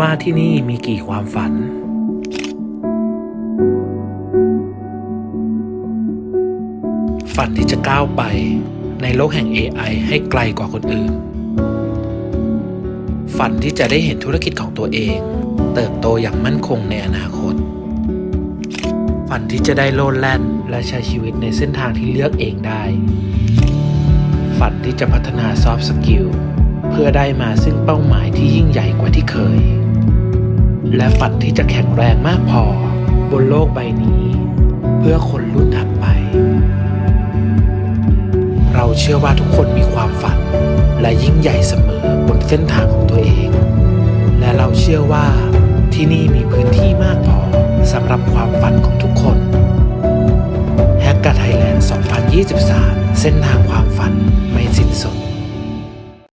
ว่าที่นี่มีกี่ความฝัน ฝันที่จะก้าวไปในโลกแห่ง AI ให้ไกลกว่าคนอื่น ฝันที่จะได้เห็นธุรกิจของตัวเอง เติบโตอย่างมั่นคงในอนาคต ฝันที่จะได้โลดแล่นและใช้ชีวิตในเส้นทางที่เลือกเองได้ ฝันที่จะพัฒนาซอฟต์สกิล เพื่อได้มาซึ่งเป้าหมายที่ยิ่งใหญ่กว่าที่เคย และฝันที่จะแข็งแรงมากพอ บนโลกใบนี้ เพื่อคนรุ่นถัดไป เราเชื่อว่าทุกคนมีความฝัน และยิ่งใหญ่เสมอบนเส้นทางของตัวเอง และเราเชื่อว่าที่นี่มีพื้นที่มากพอสำหรับความฝันของทุกคนแฮกกาไทยแลนด์ 2023 เส้นทางความฝัน